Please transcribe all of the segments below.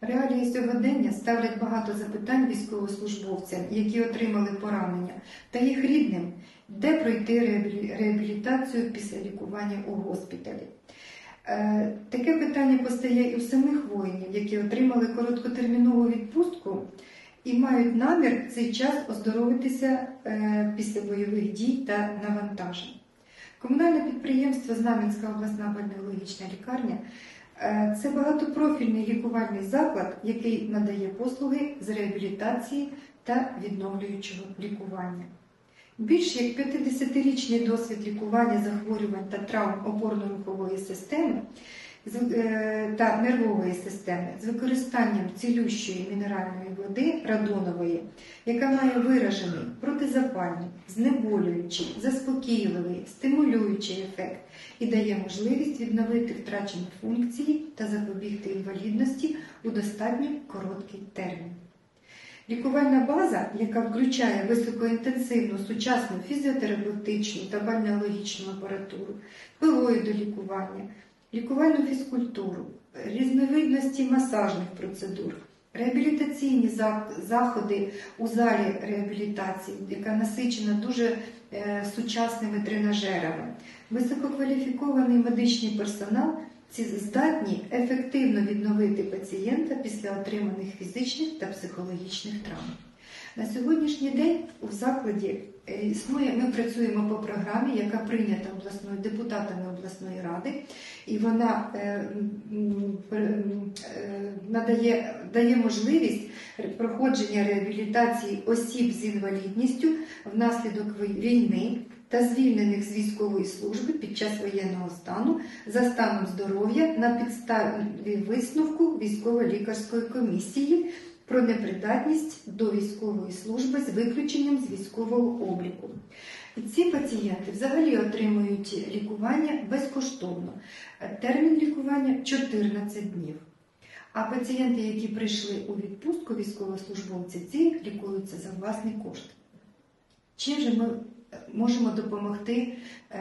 Реалії сьогодення ставлять багато запитань військовослужбовцям, які отримали поранення, та їх рідним, де пройти реабілітацію після лікування у госпіталі. Е, Таке питання постає і у самих воїнів, які отримали короткотермінову відпустку і мають намір цей час оздоровитися е, після бойових дій та навантажень. Комунальне підприємство Знам'янська обласна бальнеологічна лікарня це багатопрофільний лікувальний заклад, який надає послуги з реабілітації та відновлюючого лікування. Більш як 50-річний досвід лікування захворювань та травм опорно-рухової системи е, та нервової системи з використанням цілющої мінеральної води радонової, яка має виражений протизапальний, знеболюючий, заспокійливий, стимулюючий ефект і дає можливість відновити втрачені функції та запобігти інвалідності у достатньо короткий термін. Лікувальна база, яка включає високоінтенсивну сучасну фізіотерапевтичну та бальнеологічну апаратуру, пилоїдолікування, лікувальну фізкультуру, різновидності масажних процедур, реабілітаційні заходи у залі реабілітації, яка насичена дуже е, сучасними тренажерами, висококваліфікований медичний персонал ці здатні ефективно відновити пацієнта після отриманих фізичних та психологічних травм. На сьогоднішній день у закладі е, існує, ми працюємо по програмі, яка прийнята обласною депутатами обласної ради, і вона е, е, надає дає можливість проходження реабілітації осіб з інвалідністю внаслідок війни та звільнених з військової служби під час воєнного стану за станом здоров'я на підставі висновку військово-лікарської комісії про непридатність до військової служби з виключенням з військового обліку. І ці пацієнти взагалі отримують лікування безкоштовно. Термін лікування 14 днів. А пацієнти, які прийшли у відпустку військовослужбовці, ці лікуються за власний кошт. Чим же ми е, можемо допомогти е,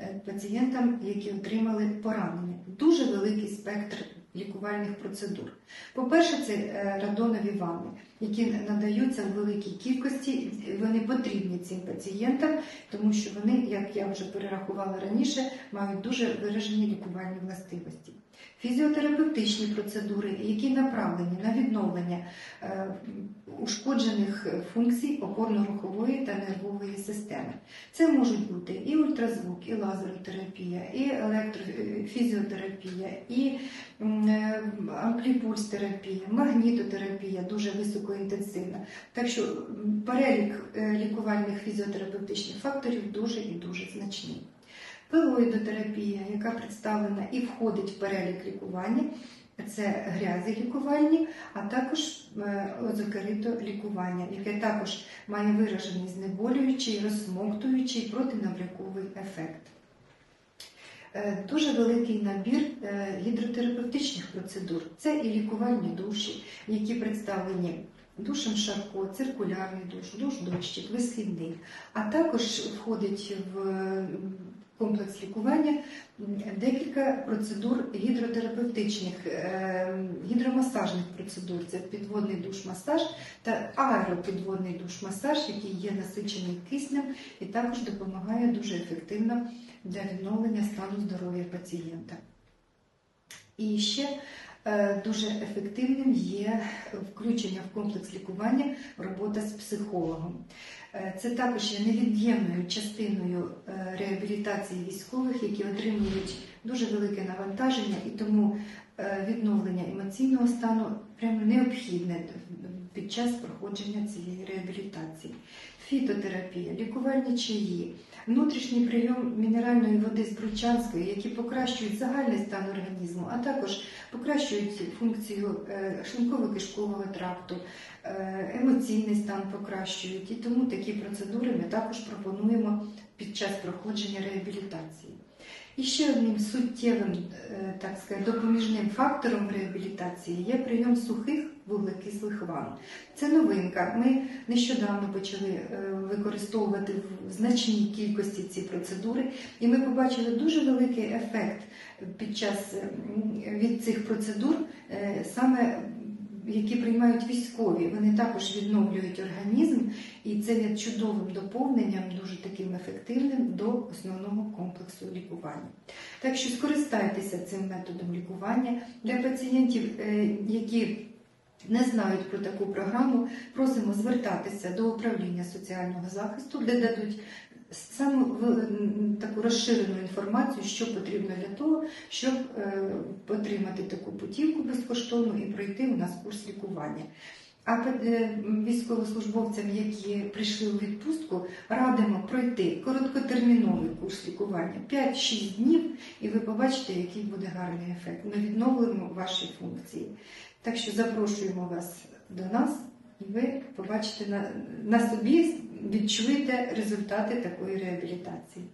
е, пацієнтам, які отримали поранення? Дуже великий спектр лікувальних процедур. По-перше, це е, радонові ванни, які надаються в великій кількості. Вони потрібні цим пацієнтам, тому що вони, як я вже перерахувала раніше, мають дуже виражені лікувальні властивості. Фізіотерапевтичні процедури, які направлені на відновлення ушкоджених функцій опорно-рухової та нервової системи. Це можуть бути і ультразвук, і лазеротерапія, і електрофізіотерапія, і м, е, ампліпульс-терапія, магнітотерапія дуже високоінтенсивна. Так що перелік е, лікувальних фізіотерапевтичних факторів дуже і дуже значний. Пилоїдотерапія, яка представлена і входить в перелік лікування, це грязі лікувальні, а також е, озокерито лікування, яке також має виражений знеболюючий, розсмоктуючий протинавляковий ефект. Е, Дуже великий набір е, гідротерапевтичних процедур. Це і лікувальні душі, які представлені душем Шарко, циркулярний душ, душ дощик, висхідний, а також входить в е, комплекс лікування декілька процедур гідротерапевтичних, е, гідромасажних процедур. Це підводний душ-масаж та аеропідводний душ-масаж, який є насичений киснем і також допомагає дуже ефективно для відновлення стану здоров'я пацієнта. І ще дуже ефективним є включення в комплекс лікування робота з психологом. Е, Це також є невід'ємною частиною е, реабілітації військових, які отримують дуже велике навантаження, і тому е, відновлення емоційного стану прямо необхідне під час проходження цієї реабілітації. Фітотерапія, лікувальні чаї, внутрішній прийом мінеральної води з Бручанської, які покращують загальний стан організму, а також покращують функцію е, шлунково-кишкового тракту, е, емоційний стан покращують. І тому такі процедури ми також пропонуємо під час проходження реабілітації. І ще одним суттєвим, е, так сказати, допоміжним фактором реабілітації є прийом сухих вуглекислих ванн. Це новинка. Ми нещодавно почали е, використовувати в значній кількості ці процедури, і ми побачили дуже великий ефект під час від цих процедур е, саме які приймають військові, вони також відновлюють організм, і це є чудовим доповненням, дуже таким ефективним до основного комплексу лікування. Так що скористайтеся цим методом лікування для пацієнтів, е, які не знають про таку програму, просимо звертатися до управління соціального захисту, де дадуть саме таку розширену інформацію, що потрібно для того, щоб е, отримати таку путівку безкоштовну і пройти у нас курс лікування. А е, військовослужбовцям, які прийшли у відпустку, радимо пройти короткотерміновий курс лікування 5-6 днів, і ви побачите, який буде гарний ефект. Ми відновлюємо ваші функції. Так що запрошуємо вас до нас, і ви побачите на, на собі, відчуєте результати такої реабілітації.